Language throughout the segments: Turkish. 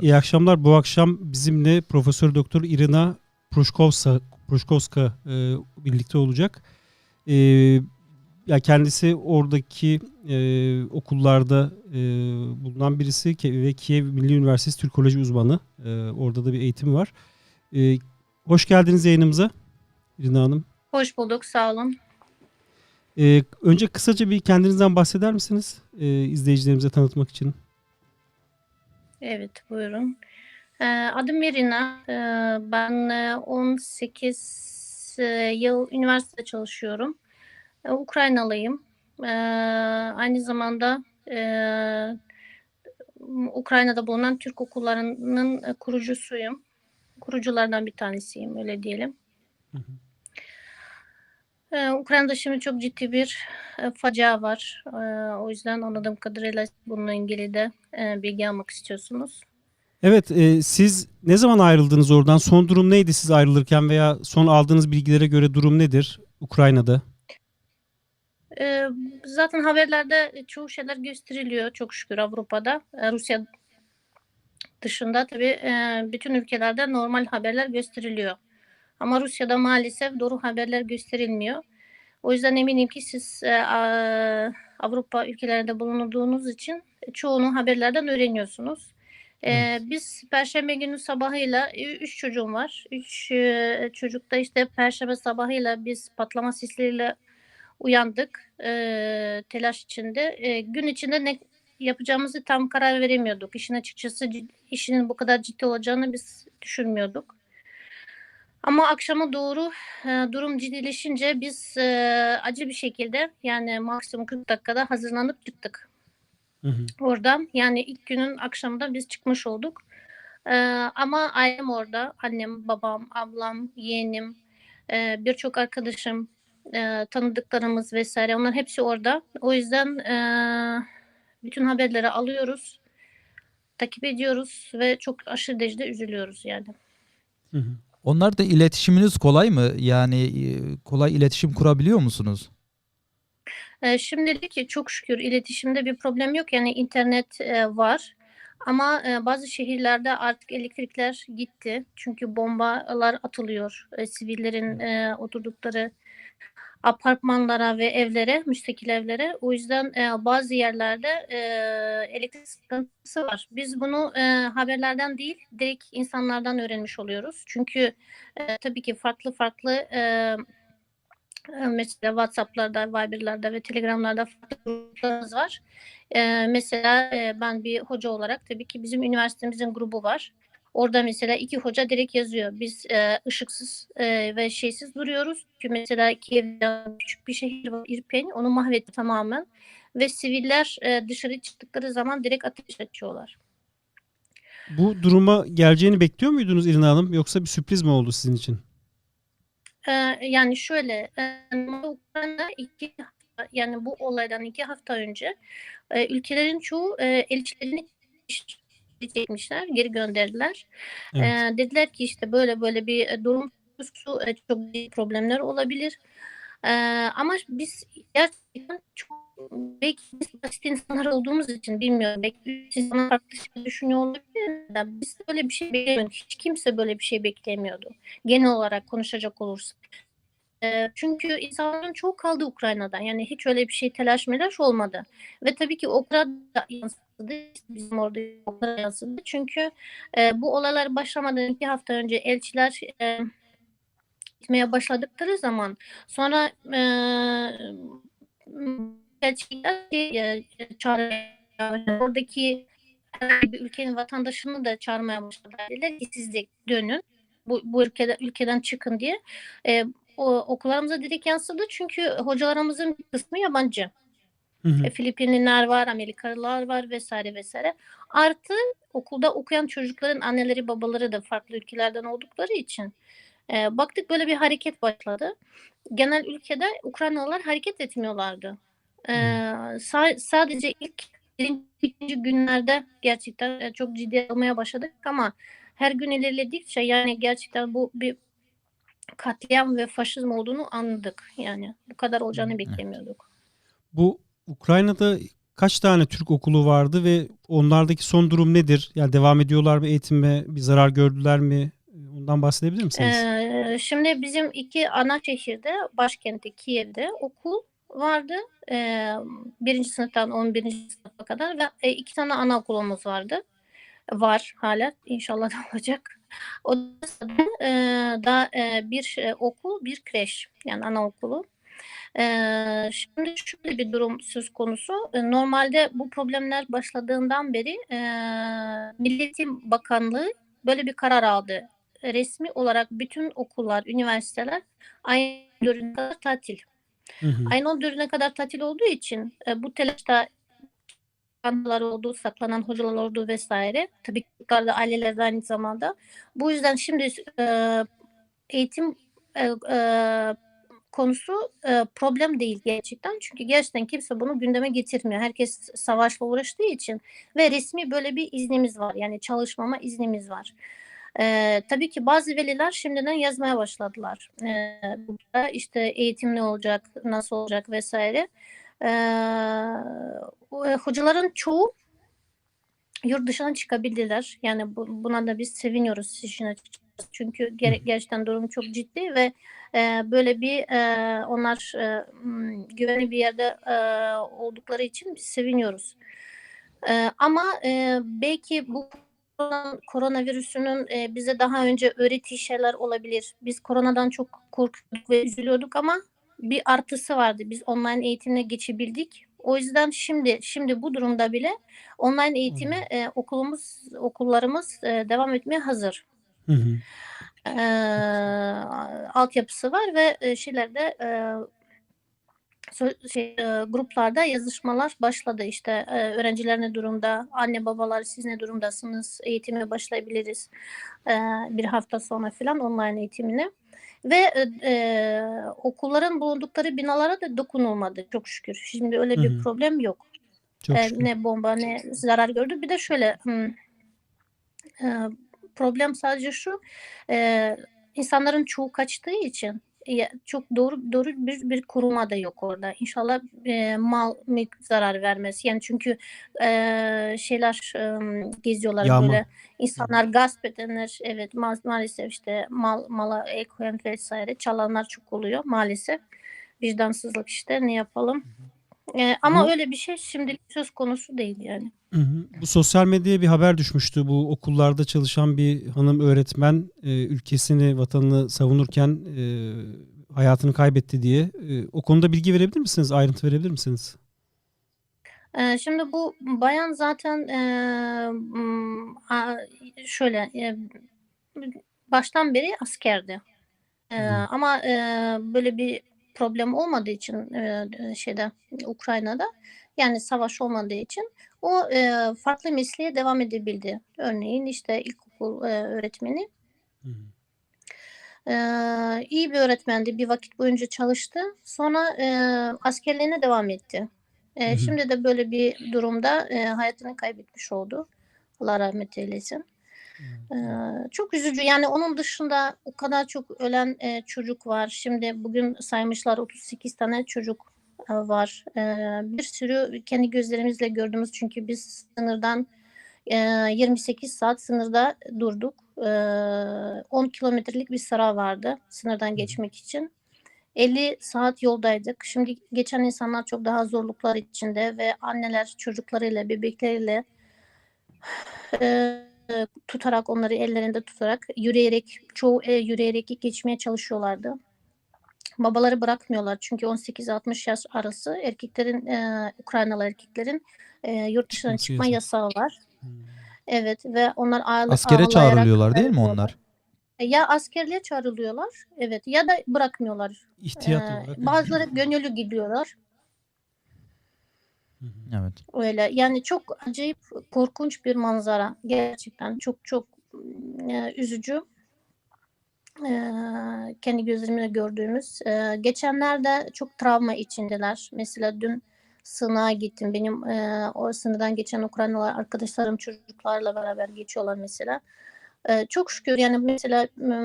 İyi akşamlar. Bu akşam bizimle Profesör Doktor Irina Prushkovska, Prushkovska e, birlikte olacak. E, ya kendisi oradaki e, okullarda e, bulunan birisi ve Kiev Milli Üniversitesi Türkoloji uzmanı. E, orada da bir eğitim var. E, hoş geldiniz yayınımıza Irina Hanım. Hoş bulduk, sağ olun. E, önce kısaca bir kendinizden bahseder misiniz e, izleyicilerimize tanıtmak için? Evet, buyurun. Ee, adım Irina. Ee, ben e, 18 e, yıl üniversitede çalışıyorum. Ee, Ukraynalıyım. Aynı zamanda e, Ukrayna'da bulunan Türk okullarının e, kurucusuyum. Kuruculardan bir tanesiyim, öyle diyelim. Hı hı. Ee, Ukrayna'da şimdi çok ciddi bir e, facia var. Ee, o yüzden anladığım kadarıyla bununla ilgili de e, bilgi almak istiyorsunuz. Evet, e, siz ne zaman ayrıldınız oradan? Son durum neydi siz ayrılırken veya son aldığınız bilgilere göre durum nedir Ukrayna'da? Ee, zaten haberlerde çoğu şeyler gösteriliyor çok şükür Avrupa'da. Ee, Rusya dışında tabii e, bütün ülkelerde normal haberler gösteriliyor. Ama Rusya'da maalesef doğru haberler gösterilmiyor. O yüzden eminim ki siz e, Avrupa ülkelerinde bulunduğunuz için çoğunu haberlerden öğreniyorsunuz. Ee, Evet. biz Perşembe günü sabahıyla e, üç çocuğum var. Üç e, çocuk da işte Perşembe sabahıyla biz patlama sesleriyle uyandık e, telaş içinde. E, gün içinde ne yapacağımızı tam karar veremiyorduk. İşin açıkçası işinin bu kadar ciddi olacağını biz düşünmüyorduk. Ama akşama doğru e, durum ciddileşince biz e, acı bir şekilde yani maksimum 40 dakikada hazırlanıp çıktık Hı hı. oradan. Yani ilk günün akşamında biz çıkmış olduk. E, ama ailem orada. Annem, babam, ablam, yeğenim, e, birçok arkadaşım, e, tanıdıklarımız vesaire onlar hepsi orada. O yüzden e, bütün haberleri alıyoruz, takip ediyoruz ve çok aşırı derecede üzülüyoruz yani. Hı hı. Onlarla iletişiminiz kolay mı? Yani e, kolay iletişim kurabiliyor musunuz? E, şimdilik çok şükür iletişimde bir problem yok. Yani internet e, var. Ama bazı şehirlerde artık elektrikler gitti. Çünkü bombalar atılıyor. Sivillerin oturdukları apartmanlara ve evlere, müstakil evlere. O yüzden e, bazı yerlerde e, elektrik sıkıntısı var. Biz bunu e, haberlerden değil, direkt insanlardan öğrenmiş oluyoruz. Çünkü e, tabii ki farklı farklı e, e, mesela WhatsApp'larda, Viber'larda ve Telegram'larda farklı gruplarımız var. E, mesela e, ben bir hoca olarak tabii ki bizim üniversitemizin grubu var. Orada mesela iki hoca direkt yazıyor. Biz e, ışıksız e, ve şeysiz duruyoruz. Çünkü mesela Kiev'de küçük bir şehir var, İrpin. Onu mahvetti tamamen. Ve siviller e, dışarı çıktıkları zaman direkt ateş açıyorlar. Bu duruma geleceğini bekliyor muydunuz Irina Hanım yoksa bir sürpriz mi oldu sizin için? Ee, yani şöyle, e, Ukrayna iki yani bu olaydan iki hafta önce e, ülkelerin çoğu e, elçilerini çekmişler, geri gönderdiler. Evet. Ee, dediler ki işte böyle böyle bir e, durum konusu, e, çok büyük problemler olabilir. Ee, ama biz gerçekten çok belki biz basit insanlar olduğumuz için bilmiyorum. Belki insanlar farklı şey düşünüyor olabilir. de Biz böyle bir şey beklemiyorduk. Hiç kimse böyle bir şey beklemiyordu. Genel olarak konuşacak olursak. Çünkü insanların çok kaldı Ukrayna'da. Yani hiç öyle bir şey telaş melaş olmadı. Ve tabii ki o kadar da yansıdı. Bizim orada o kadar yansıdı. Çünkü e, bu olaylar başlamadan iki hafta önce elçiler e, gitmeye başladıkları zaman sonra e, elçiler e. Oradaki bir ülkenin vatandaşını da çağırmaya başladılar. Dediler ki siz de dönün. Bu, bu ülkede, ülkeden çıkın diye. E, o, okullarımıza direkt yansıdı çünkü hocalarımızın kısmı yabancı. Hı hı. E, Filipinliler var, Amerikalılar var vesaire vesaire. Artı okulda okuyan çocukların anneleri babaları da farklı ülkelerden oldukları için e, baktık böyle bir hareket başladı. Genel ülkede Ukraynalılar hareket etmiyorlardı. E, sa- sadece ilk birinci, günlerde gerçekten e, çok ciddi almaya başladık ama her gün ilerledikçe yani gerçekten bu bir katliam ve faşizm olduğunu anladık. Yani bu kadar olacağını beklemiyorduk. Bu Ukrayna'da kaç tane Türk okulu vardı ve onlardaki son durum nedir? Yani devam ediyorlar mı eğitime? Bir zarar gördüler mi? Ondan bahsedebilir misiniz? Ee, şimdi bizim iki ana şehirde, başkenti Kiev'de okul vardı. Ee, birinci sınıftan 11. sınıfa kadar ve e, iki tane anaokulumuz vardı. Var hala. İnşallah da olacak. O da e, da e, bir e, okul, bir kreş. Yani anaokulu. Ee, şimdi şöyle bir durum söz konusu. Normalde bu problemler başladığından beri e, Milli Eğitim Bakanlığı böyle bir karar aldı. Resmi olarak bütün okullar, üniversiteler ayın 4'üne kadar tatil. Hı hı. Ayın 14'üne kadar tatil olduğu için e, bu telaşta kanlar oldu, saklanan hocalar oldu vesaire. Tabii ki çocuklar da aileler de aynı zamanda. Bu yüzden şimdi e, eğitim e, e, konusu e, problem değil gerçekten. Çünkü gerçekten kimse bunu gündeme getirmiyor. Herkes savaşla uğraştığı için ve resmi böyle bir iznimiz var. Yani çalışmama iznimiz var. E, tabii ki bazı veliler şimdiden yazmaya başladılar. E, burada işte eğitim ne olacak, nasıl olacak vesaire. E, o- e, hocaların çoğu yurt dışına çıkabildiler. Yani bu, buna da biz seviniyoruz işin açıkçası. Çünkü ger- gerçekten durum çok ciddi ve e, böyle bir e, onlar e, güvenli bir yerde e, oldukları için seviniyoruz. E, ama e, belki bu korona- koronavirüsünün e, bize daha önce öğrettiği şeyler olabilir. Biz koronadan çok korkuyorduk ve üzülüyorduk ama bir artısı vardı. Biz online eğitimle geçebildik. O yüzden şimdi şimdi bu durumda bile online eğitime e, okulumuz okullarımız e, devam etmeye hazır. Hı hı. E, altyapısı var ve şeylerde e, şey, e, gruplarda yazışmalar başladı işte e, öğrenciler ne durumda, anne babalar siz ne durumdasınız, eğitime başlayabiliriz e, bir hafta sonra falan online eğitimine. Ve e, okulların bulundukları binalara da dokunulmadı çok şükür. Şimdi öyle bir Hı hı. problem yok. Çok E, şükür. ne bomba ne zarar gördü. Bir de şöyle e, problem sadece şu e, insanların çoğu kaçtığı için ya, çok doğru doğru bir, bir koruma da yok orada. İnşallah e, mal zarar vermez. Yani çünkü e, şeyler e, geziyorlar Yağma. böyle insanlar gasp edenler evet ma- maalesef işte mal mala el koyan vesaire çalanlar çok oluyor maalesef. Vicdansızlık işte ne yapalım. E, ama Bu- öyle bir şey şimdilik söz konusu değil yani. Hı hı. Bu sosyal medyaya bir haber düşmüştü. Bu okullarda çalışan bir hanım öğretmen e, ülkesini, vatanını savunurken e, hayatını kaybetti diye. E, o konuda bilgi verebilir misiniz? Ayrıntı verebilir misiniz? Ee, Şimdi bu bayan zaten eee, m, a- şöyle e, baştan beri askerdi. Hı hı. ama böyle bir problem olmadığı için eee, şeyde Ukrayna'da yani savaş olmadığı için o eee, farklı mesleğe devam edebildi. Örneğin işte ilkokul eee, öğretmeni. Hı hı. Eee iyi bir öğretmendi. Bir vakit boyunca çalıştı. Sonra eee, askerliğine devam etti. Hı hı. şimdi de böyle bir durumda eee, hayatını kaybetmiş oldu. Allah rahmet eylesin. Çok üzücü. Yani onun dışında o kadar çok ölen eee, çocuk var. Şimdi bugün saymışlar 38 tane çocuk eee, var. Eee, bir sürü kendi gözlerimizle gördüğümüz çünkü biz sınırdan eee, 28 saat sınırda durduk. Eee, 10 kilometrelik bir sıra vardı sınırdan geçmek için. 50 saat yoldaydık. Şimdi geçen insanlar çok daha zorluklar içinde ve anneler çocuklarıyla, bebekleriyle eee, tutarak onları ellerinde tutarak yürüyerek çoğu e, yürüyerek geçmeye çalışıyorlardı. Babaları bırakmıyorlar çünkü 18-60 yaş arası erkeklerin eee, Ukraynalı erkeklerin eee, yurt dışına Çıkması çıkma yasak. yasağı var. Hı. Evet ve onlar ağla, Askere çağrılıyorlar değil mi onlar? Ya askerliğe çağrılıyorlar, evet ya da bırakmıyorlar. İhtiyat Eee, olarak. bazıları gönüllü gidiyorlar. Evet. Öyle yani çok acayip korkunç bir manzara gerçekten çok çok e, üzücü. E, kendi gözlerimle gördüğümüz. E, geçenlerde çok travma içindeler. Mesela dün sığınağa gittim. Benim e, o sınırdan geçen Ukraynalı arkadaşlarım çocuklarla beraber geçiyorlar mesela. E, çok şükür yani mesela e,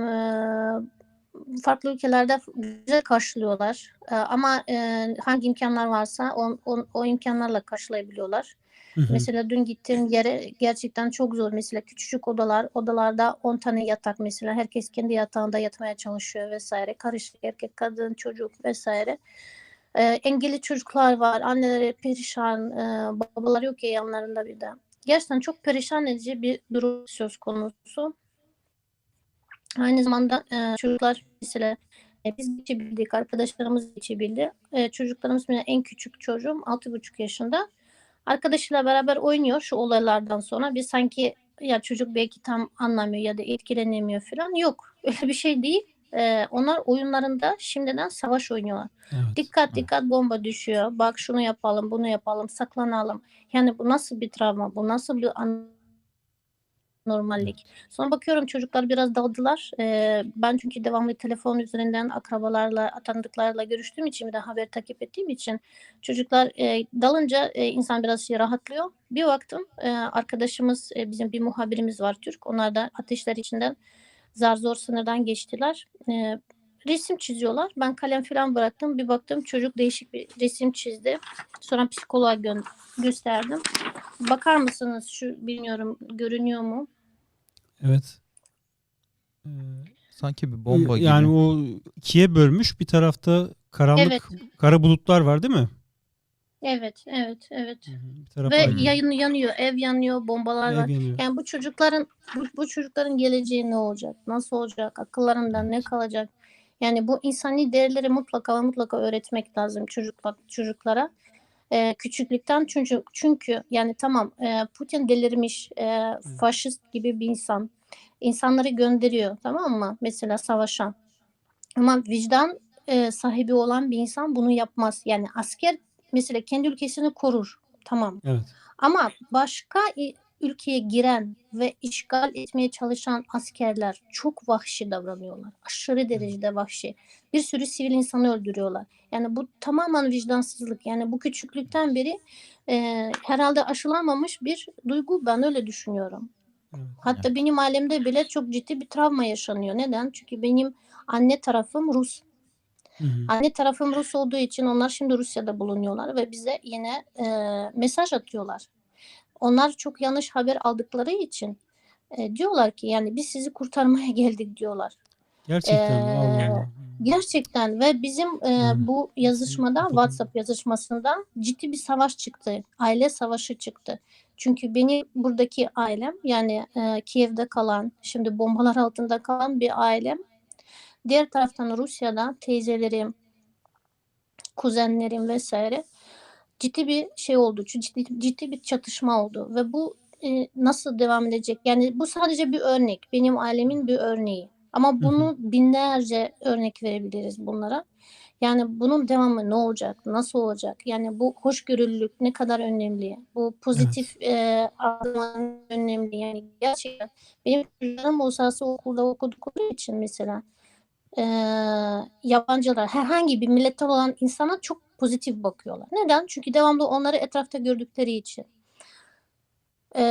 farklı ülkelerde güzel karşılıyorlar. Ee, ama e, hangi imkanlar varsa o, o, o imkanlarla karşılayabiliyorlar. Hı hı. Mesela dün gittiğim yere gerçekten çok zor. Mesela küçücük odalar, odalarda 10 tane yatak mesela. Herkes kendi yatağında yatmaya çalışıyor vesaire. Karışık erkek, kadın, çocuk vesaire. Ee, engelli çocuklar var. Anneleri perişan, e, babalar yok ya yanlarında bir de. Gerçekten çok perişan edici bir durum söz konusu. Aynı zamanda e, çocuklar mesela e, biz geçebildik, arkadaşlarımız geçebildi. E, çocuklarımız mesela en küçük çocuğum 6,5 yaşında. Arkadaşıyla beraber oynuyor şu olaylardan sonra. Biz sanki ya çocuk belki tam anlamıyor ya da etkilenemiyor falan. Yok öyle bir şey değil. E, onlar oyunlarında şimdiden savaş oynuyorlar. Evet. Dikkat dikkat bomba düşüyor. Bak şunu yapalım, bunu yapalım, saklanalım. Yani bu nasıl bir travma? Bu nasıl bir anormallik? Sonra bakıyorum çocuklar biraz daldılar. Ee, ben çünkü devamlı telefon üzerinden akrabalarla, tanıdıklarla görüştüğüm için bir de haber takip ettiğim için çocuklar e, dalınca e, insan biraz şey rahatlıyor. Bir baktım e, arkadaşımız e, bizim bir muhabirimiz var Türk. Onlar da ateşler içinden zar zor sınırdan geçtiler. E, resim çiziyorlar. Ben kalem falan bıraktım. Bir baktım çocuk değişik bir resim çizdi. Sonra psikoloğa gö- gösterdim. Bakar mısınız şu bilmiyorum görünüyor mu? Evet. Ee, Sanki bir bomba gibi. yani o ikiye bölmüş. Bir tarafta karanlık Evet. kara bulutlar var değil mi? Evet, evet, evet. Hı hı. Ve yayın yanıyor, ev yanıyor, bombalar var. Ev yanıyor. Yani bu çocukların bu, bu çocukların geleceği ne olacak? Nasıl olacak? Akıllarında ne kalacak? Yani bu insani değerleri mutlaka mutlaka öğretmek lazım çocuklar çocuklara. Ee, küçüklükten çünkü çünkü yani tamam e, Putin delirmiş, e, faşist gibi bir insan. İnsanları gönderiyor tamam mı? Mesela savaşan. Ama vicdan e, sahibi olan bir insan bunu yapmaz. Yani asker mesela kendi ülkesini korur. Tamam. Evet. Ama başka ülkeye giren ve işgal etmeye çalışan askerler çok vahşi davranıyorlar. Aşırı derecede vahşi. Bir sürü sivil insanı öldürüyorlar. Yani bu tamamen vicdansızlık. Yani bu küçüklükten beri e, herhalde aşılamamış bir duygu. Ben öyle düşünüyorum. evet. Hatta benim ailemde bile çok ciddi bir travma yaşanıyor. Neden? Çünkü benim anne tarafım Rus. Hı hı. Anne tarafım Rus olduğu için onlar şimdi Rusya'da bulunuyorlar ve bize yine e, mesaj atıyorlar. Onlar çok yanlış haber aldıkları için e, diyorlar ki yani biz sizi kurtarmaya geldik diyorlar. Gerçekten? Ee, Allah. Gerçekten ve bizim e, bu yazışmada. WhatsApp yazışmasında ciddi bir savaş çıktı. Aile savaşı çıktı. Çünkü benim buradaki ailem yani e, Kiev'de kalan, şimdi bombalar altında kalan bir ailem. Diğer taraftan Rusya'da teyzelerim, kuzenlerim vesaire ciddi bir şey oldu. Ciddi, ciddi bir çatışma oldu ve bu e, nasıl devam edecek? Yani bu sadece bir örnek. Benim ailemin bir örneği. Ama bunu binlerce örnek verebiliriz bunlara. Yani bunun devamı ne olacak? Nasıl olacak? Yani bu hoşgörülülük ne kadar önemli? Bu pozitif e, adımlar önemli. Yani gerçekten benim çocuklarım uluslararası okulda okudukları için mesela e, yabancılar herhangi bir milletten olan insana çok pozitif bakıyorlar. Neden? Çünkü devamlı onları etrafta gördükleri için. E,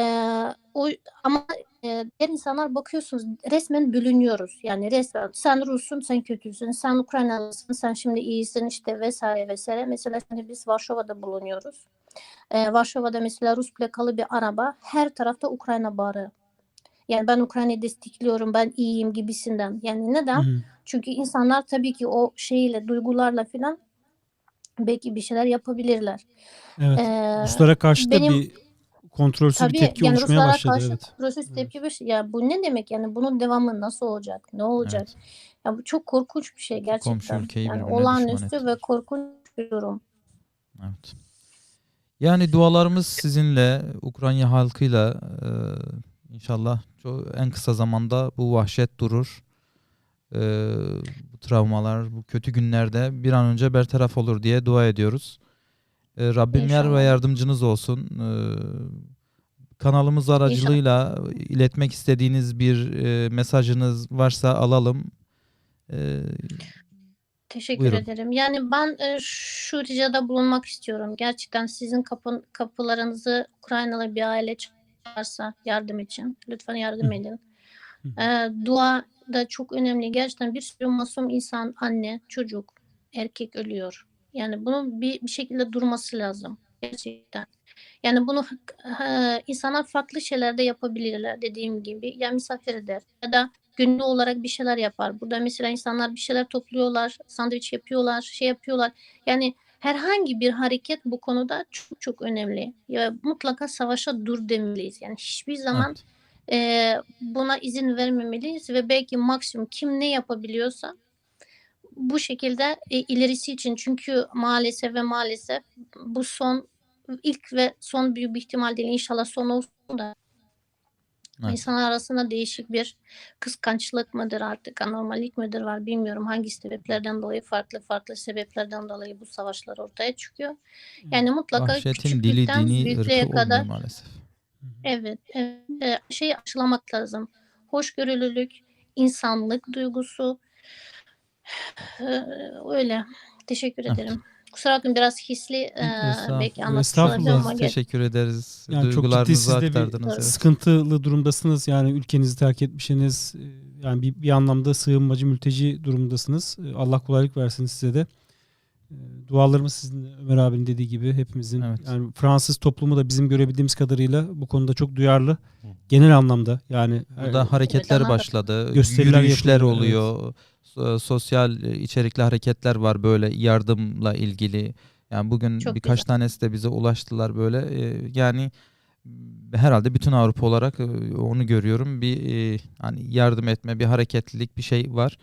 o ama e, diğer insanlar bakıyorsunuz resmen bölünüyoruz. Yani resmen sen Rus'sun sen kötüsün, sen Ukraynalısın sen şimdi iyisin işte vesaire vesaire. Mesela şimdi biz Varşova'da bulunuyoruz. E, Varşova'da mesela Rus plakalı bir araba her tarafta Ukrayna barı. Yani ben Ukrayna'yı destekliyorum, ben iyiyim gibisinden. Yani neden? Hı hı. Çünkü insanlar tabii ki o şeyle, duygularla falan belki bir şeyler yapabilirler. Evet. Ee, Ruslara karşı da benim- bir kontrolsüz bir Tabii tepki yani oluşmaya Ruslara başladı. karşı Evet. proses Evet. tepki bir şey. Ya bu ne demek yani bunun devamı nasıl olacak? Ne olacak? Evet. Ya bu çok korkunç bir şey İki komşu gerçekten. ülkeyi Yani olağanüstü ve korkunç bir durum. Evet. Yani dualarımız sizinle, Ukrayna halkıyla e, inşallah çok, en kısa zamanda bu vahşet durur. E, bu travmalar, bu kötü günlerde bir an önce bertaraf olur diye dua ediyoruz. E, Rabbim yar ve İnşallah. yardımcınız olsun. E, kanalımız aracılığıyla iletmek istediğiniz bir e, mesajınız varsa alalım. E, Teşekkür Buyurun. ederim. Yani ben e, şu ricada bulunmak istiyorum. Gerçekten sizin kapın, kapılarınızı Ukraynalı bir aile çıkarsa yardım için. Lütfen yardım edin. E, dua da çok önemli. Gerçekten bir sürü masum insan, anne, çocuk, erkek ölüyor. Yani bunun bir, bir şekilde durması lazım. Gerçekten. Yani bunu e, insanlar farklı şeyler de yapabilirler dediğim gibi. Ya misafir eder ya da günlük olarak bir şeyler yapar. Burada mesela insanlar bir şeyler topluyorlar, sandviç yapıyorlar, şey yapıyorlar. Yani herhangi bir hareket bu konuda çok çok önemli. Ya mutlaka savaşa dur demeliyiz. Yani hiçbir zaman Evet. E, buna izin vermemeliyiz ve belki maksimum kim ne yapabiliyorsa bu şekilde e, ilerisi için çünkü maalesef ve maalesef bu son ilk ve son büyük bir ihtimal değil inşallah son olsun da Evet. insanlar arasında değişik bir kıskançlık mıdır artık anormallik midir var bilmiyorum hangi sebeplerden dolayı farklı farklı sebeplerden dolayı bu savaşlar ortaya çıkıyor. Yani mutlaka Vahşetin dili küçüklükten dini ırkı büyüklüğe kadar maalesef. Evet, evet. Eee, şeyi aşılamak lazım. Hoşgörülülük, insanlık duygusu. Eee, öyle. Teşekkür Evet. ederim. Kusura bakmayın biraz hisli Estağfurullah. belki olabilirim ama teşekkür ederiz. Yani çok ciddi siz de bir evet. sıkıntılı durumdasınız. Yani ülkenizi terk etmişsiniz. Ee, Yani bir, bir anlamda sığınmacı, mülteci durumdasınız. Ee, Allah kolaylık versin size de. Ee, Dualarımız sizin Ömer abinin dediği gibi hepimizin. Evet. Yani Fransız toplumu da bizim görebildiğimiz kadarıyla bu konuda çok duyarlı. Genel anlamda yani. Burada e, hareketler başladı. Gösteriler Yürüyüşler oluyor. So- Sosyal e, içerikli hareketler var böyle yardımla ilgili. Yani bugün Çok birkaç güzel. tanesi de bize ulaştılar böyle. E, Yani herhalde bütün Avrupa olarak e, onu görüyorum. Bir hani yardım etme, bir hareketlilik bir şey var.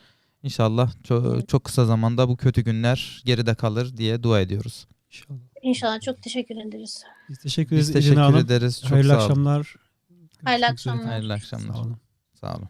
İnşallah çok, çok kısa zamanda bu kötü günler geride kalır diye dua ediyoruz. İnşallah. İnşallah çok teşekkür ederiz. Biz teşekkür ederiz Biz teşekkür Hanım. ederiz. Çok Hayırlı sağ olun. akşamlar. Hayırlı akşamlar. Hayırlı akşamlar. Sağ olun. Sağ olun.